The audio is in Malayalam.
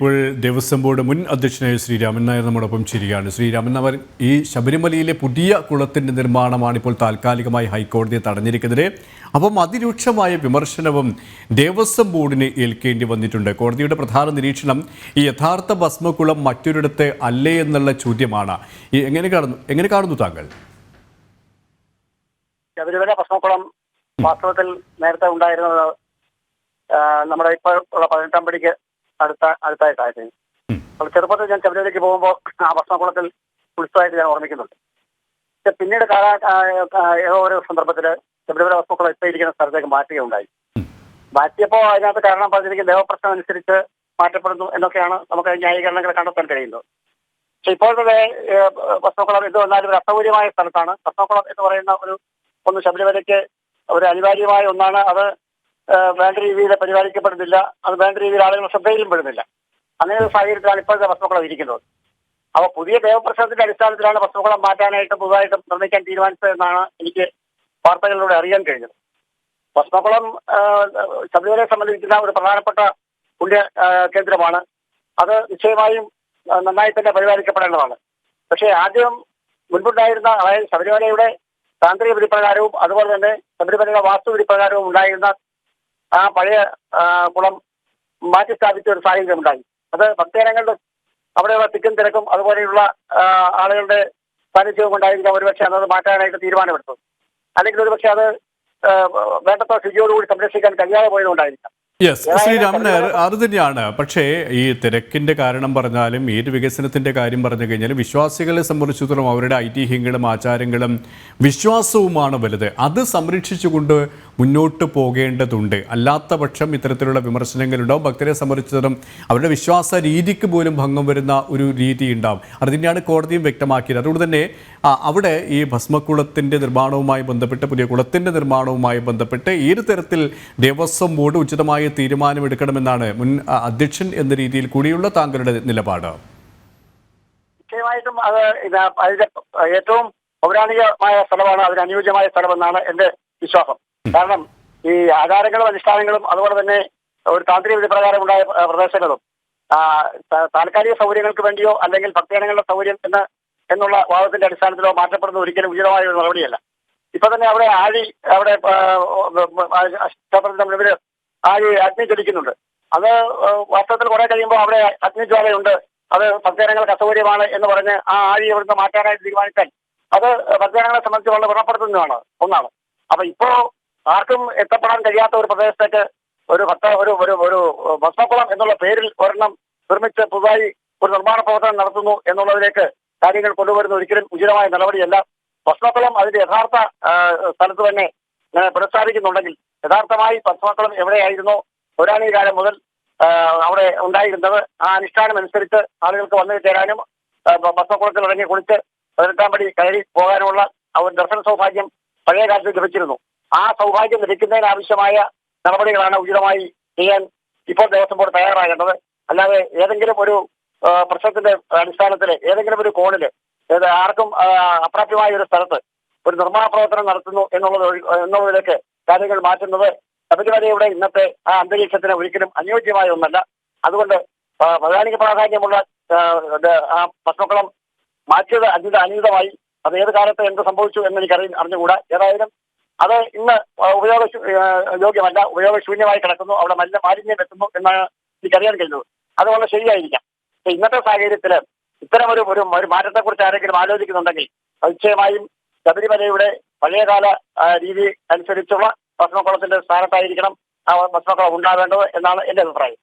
ഇപ്പോൾ ദേവസ്വം ബോർഡ് മുൻ അധ്യക്ഷനായ ശ്രീ രാമൻ നായർ നമ്മോടൊപ്പം ചേരുകയാണ്. ശ്രീ രാമൻ നായർ ഈ ശബരിമലയിലെ പുതിയ കുളത്തിന്റെ നിർമ്മാണമാണ് ഇപ്പോൾ താൽക്കാലികമായി ഹൈക്കോടതിയെ തടഞ്ഞിരിക്കുന്നത്. അപ്പം അതിരൂക്ഷമായ വിമർശനവും ദേവസ്വം ബോർഡിന് ഏൽക്കേണ്ടി വന്നിട്ടുണ്ട്. കോടതിയുടെ പ്രധാന നിരീക്ഷണം ഈ യഥാർത്ഥ ഭസ്മകുളം മറ്റൊരിടത്ത് അല്ലേ എന്നുള്ള ചോദ്യമാണ്. ഈ എങ്ങനെ കാണുന്നു? എങ്ങനെ കാണുന്നു താങ്കൾ? ശബരിമല ഭസ്മകുളം വാസ്തവത്തിൽ നേരത്തെ ഉണ്ടായിരുന്നത് നമ്മുടെ ഇപ്പോൾ ഉള്ള പതിനെട്ടാം പടിക്ക് അടുത്ത അടുത്തായിട്ടായിരുന്നു. അപ്പോൾ ചെറുപ്പത്തിൽ ഞാൻ ശബരിമലയ്ക്ക് പോകുമ്പോൾ ആ ഭക്ഷണകുളത്തിൽ ഉത്സവമായിട്ട് ഞാൻ ഓർമ്മിക്കുന്നുണ്ട്. പക്ഷെ പിന്നീട് കാലാ ഏതോ ഒരു സന്ദർഭത്തിൽ ശബരിമല വസ്തുക്കളെ ഇപ്പോൾ ഇരിക്കുന്ന സ്ഥലത്തേക്ക് മാറ്റുകയുണ്ടായി. മാറ്റിയപ്പോൾ അതിനകത്ത് കാരണം പറഞ്ഞിരിക്കുന്ന ദേവപ്രശ്നം അനുസരിച്ച് മാറ്റപ്പെടുന്നു എന്നൊക്കെയാണ് നമുക്ക് ന്യായീകരണങ്ങൾ കണ്ടെത്താൻ കഴിയുന്നത്. പക്ഷെ ഇപ്പോഴത്തെ ഭസ്മക്കുളം ഇത് വന്നാലും ഒരു അസൗകര്യമായ സ്ഥലത്താണ്. ഭസ്മക്കുളം എന്ന് പറയുന്ന ഒരു ഒന്ന് ശബരിമലയ്ക്ക് ഒരു അനിവാര്യമായ ഒന്നാണ്. അത് വേണ്ട രീതിയിൽ പരിപാലിക്കപ്പെടുന്നില്ല. അത് വേണ്ട രീതിയിൽ ആളുകൾ ശ്രദ്ധയിലും പെടുന്നില്ല. അങ്ങനെ ഒരു സാഹചര്യത്തിലാണ് ഇപ്പോഴത്തെ ഭസ്മക്കുളം ഇരിക്കുന്നത്. അപ്പോൾ പുതിയ ദേവപ്രശ്നത്തിന്റെ അടിസ്ഥാനത്തിലാണ് ഭസ്മക്കുളം മാറ്റാനായിട്ട് പുതുതായിട്ട് നിർമ്മിക്കാൻ തീരുമാനിച്ചത് എന്നാണ് എനിക്ക് വാർത്തകളിലൂടെ അറിയാൻ കഴിഞ്ഞത്. ഭസ്മക്കുളം ഏഹ്, ശബരിമലയെ സംബന്ധിക്കുന്ന ഒരു പ്രധാനപ്പെട്ട പുണ്യ കേന്ദ്രമാണ്. അത് നിശ്ചയമായും നന്നായി തന്നെ പരിപാലിക്കപ്പെടേണ്ടതാണ്. പക്ഷേ ആദ്യം മുൻപുണ്ടായിരുന്ന അതായത് ശബരിമലയുടെ താന്ത്രിക വിധിപ്രകാരവും അതുപോലെ തന്നെ ശബരിമലയുടെ വാസ്തു വിധിപ്രകാരവും ഉണ്ടായിരുന്ന ആ പഴയ കുളം മാറ്റി സ്ഥാപിച്ച ഒരു സാഹചര്യം ഉണ്ടായി. അത് ഭക്തജനങ്ങളുടെ അവിടെയുള്ള തിക്കും തിരക്കും അതുപോലെയുള്ള ആളുകളുടെ സാന്നിധ്യവും ഉണ്ടായിരിക്കാം ഒരുപക്ഷെ അന്നത് മാറ്റാനായിട്ട് തീരുമാനമെടുത്തത് അല്ലെങ്കിൽ ഒരുപക്ഷെ അത് വേണ്ടത്ര ശുചിയോടുകൂടി സംരക്ഷിക്കാൻ കഴിയാതെ പോയതുകൊണ്ടായിരിക്കാം. യെസ് ശ്രീരാമൻ അത് തന്നെയാണ്. പക്ഷേ ഈ തിരക്കിന്റെ കാരണം പറഞ്ഞാലും ഏത് വികസനത്തിന്റെ കാര്യം പറഞ്ഞു കഴിഞ്ഞാലും വിശ്വാസികളെ സംബന്ധിച്ചിടത്തോളം അവരുടെ ഐതിഹ്യങ്ങളും ആചാരങ്ങളും വിശ്വാസവുമാണ് വലുത്. അത് സംരക്ഷിച്ചുകൊണ്ട് മുന്നോട്ട് പോകേണ്ടതുണ്ട്. അല്ലാത്ത പക്ഷം ഇത്തരത്തിലുള്ള വിമർശനങ്ങളുണ്ടാവും. ഭക്തരെ സംബന്ധിച്ചിടത്തോളം അവരുടെ വിശ്വാസ രീതിക്ക് പോലും ഭംഗം വരുന്ന ഒരു രീതി ഉണ്ടാവും. അത് തന്നെയാണ് കോടതിയും വ്യക്തമാക്കിയത്. അതുകൊണ്ട് തന്നെ അവിടെ ഈ ഭസ്മക്കുളത്തിന്റെ നിർമ്മാണവുമായി ബന്ധപ്പെട്ട് പുതിയ കുളത്തിന്റെ നിർമ്മാണവുമായി ബന്ധപ്പെട്ട് ഏത് തരത്തിൽ ദേവസ്വം ബോർഡ് ഉചിതമായ തീരുമാനമെടുക്കണമെന്നാണ് മുൻ അധ്യക്ഷൻ എന്ന രീതിയിൽ കൂടിയുള്ള താങ്കളുടെ നിലപാട്. നിശ്ചയമായിട്ടും അത് അതിന്റെ ഏറ്റവും പൗരാണികമായ സ്ഥലമാണ് അതിന് അനുയോജ്യമായ സ്ഥലമെന്നാണ് എന്റെ വിശ്വാസം. കാരണം ഈ ആചാരങ്ങളും അനുഷ്ഠാനങ്ങളും അതുപോലെ തന്നെ ഒരു താന്ത്രിക വിധി പ്രകാരം ഉണ്ടായ പ്രദേശങ്ങളും താൽക്കാലിക സൗകര്യങ്ങൾക്ക് വേണ്ടിയോ അല്ലെങ്കിൽ ഭക്തജനങ്ങളുടെ സൗകര്യം എന്ന് എന്നുള്ള വാദത്തിന്റെ അടിസ്ഥാനത്തിലോ മാറ്റപ്പെടുന്ന ഒരിക്കലും ഉചിതമായ ഒരു നടപടിയല്ല. ഇപ്പൊ തന്നെ അവിടെ ആഴി അവിടെ ക്ഷേത്രത്തിന്റെ മുന്നിൽ ആഴി അഗ്നി ജ്വലിക്കുന്നുണ്ട്. അത് വർഷത്തിൽ കുറെ കഴിയുമ്പോൾ അവിടെ അഗ്നിജ്വാലയുണ്ട്. അത് ഭക്തജനങ്ങൾക്ക് അസൗകര്യമാണ് എന്ന് പറഞ്ഞ് ആ ആഴി അവിടുന്ന് മാറ്റാനായിട്ട് തീരുമാനിച്ചാൽ അത് ഭക്തജനങ്ങളെ സംബന്ധിച്ചുള്ള വ്രണപ്പെടുത്തുന്നതാണ് ഒന്നാണ്. അപ്പൊ ഇപ്പോ ആർക്കും എത്തപ്പെടാൻ കഴിയാത്ത ഒരു പ്രദേശത്തേക്ക് ഒരു ഭക്ത ഒരു ഒരു ഒരു ഭക്തക്കുളം എന്നുള്ള പേരിൽ ഒരെണ്ണം നിർമ്മിച്ച് പുതുതായി ഒരു നിർമ്മാണ പ്രവർത്തനം നടത്തുന്നു എന്നുള്ളതിലേക്ക് കാര്യങ്ങൾ കൊണ്ടുവരുന്ന ഒരിക്കലും ഉചിതമായ നടപടിയല്ല. ഭക്ഷണക്കുളം അതിന്റെ യഥാർത്ഥ സ്ഥലത്ത് തന്നെ പുനഃസ്ഥാപിക്കുന്നുണ്ടെങ്കിൽ യഥാർത്ഥമായി ഭക്ഷണക്കുളം എവിടെയായിരുന്നോ? ഒരാണീ കാലം മുതൽ അവിടെ ഉണ്ടായിരുന്നത്. ആ അനുഷ്ഠാനം അനുസരിച്ച് ആളുകൾക്ക് വന്നു ചേരാനും ഭക്ഷണക്കുളത്തിൽ ഇറങ്ങി കുളിച്ച് പതിനെട്ടാം പടി കയറി പോകാനുമുള്ള ആ ഒരു ദർശന സൗഭാഗ്യം പഴയ കാലത്ത് ലഭിച്ചിരുന്നു. ആ സൗഭാഗ്യം ലഭിക്കുന്നതിനാവശ്യമായ നടപടികളാണ് ഉചിതമായി ചെയ്യാൻ ഇപ്പോൾ ദേവസ്വം ബോർഡ് തയ്യാറാകേണ്ടത്. അല്ലാതെ ഏതെങ്കിലും ഒരു പ്രശ്നത്തിന്റെ അടിസ്ഥാനത്തിൽ ഏതെങ്കിലും ഒരു കോണിൽ ആർക്കും അപ്രാപ്യമായ ഒരു സ്ഥലത്ത് ഒരു നിർമ്മാണ പ്രവർത്തനം നടത്തുന്നു എന്നുള്ളത് എന്നുള്ളതിലേക്ക് കാര്യങ്ങൾ മാറ്റുന്നത് ശബരിമലയുടെ ഇന്നത്തെ ആ അന്തരീക്ഷത്തിന് ഒരിക്കലും അനുയോജ്യമായ ഒന്നല്ല. അതുകൊണ്ട് പൗരാണിക പ്രാധാന്യമുള്ള ആ, ഭസ്മക്കുളം മാറ്റിയത് അനിത അനുചിതമായി അത് ഏത് കാലത്ത് എന്ത് സംഭവിച്ചു എന്ന് എനിക്ക് അറിഞ്ഞുകൂടാ. ഏതായാലും അത് ഇന്ന് ഉപയോഗ യോഗ്യമല്ല ഉപയോഗശൂന്യമായി കിടക്കുന്നു അവിടെ നല്ല മാലിന്യം എത്തുന്നു എന്നാണ് എനിക്കറിയാൻ കഴിഞ്ഞത്. അത് വളരെ ശരിയായിരിക്കാം. പക്ഷെ ഇന്നത്തെ സാഹചര്യത്തിൽ ഇത്തരം ഒരു ഒരു മാറ്റത്തെക്കുറിച്ച് ആരെങ്കിലും ആലോചിക്കുന്നുണ്ടെങ്കിൽ നിശ്ചയമായും ശബരിമലയുടെ പഴയകാല രീതി അനുസരിച്ചുള്ള ഭക്ഷണക്കുളത്തിന്റെ സ്ഥാനത്തായിരിക്കണം ആ ഭക്ഷണക്കുളം ഉണ്ടാവേണ്ടത് എന്നാണ് എന്റെ അഭിപ്രായം.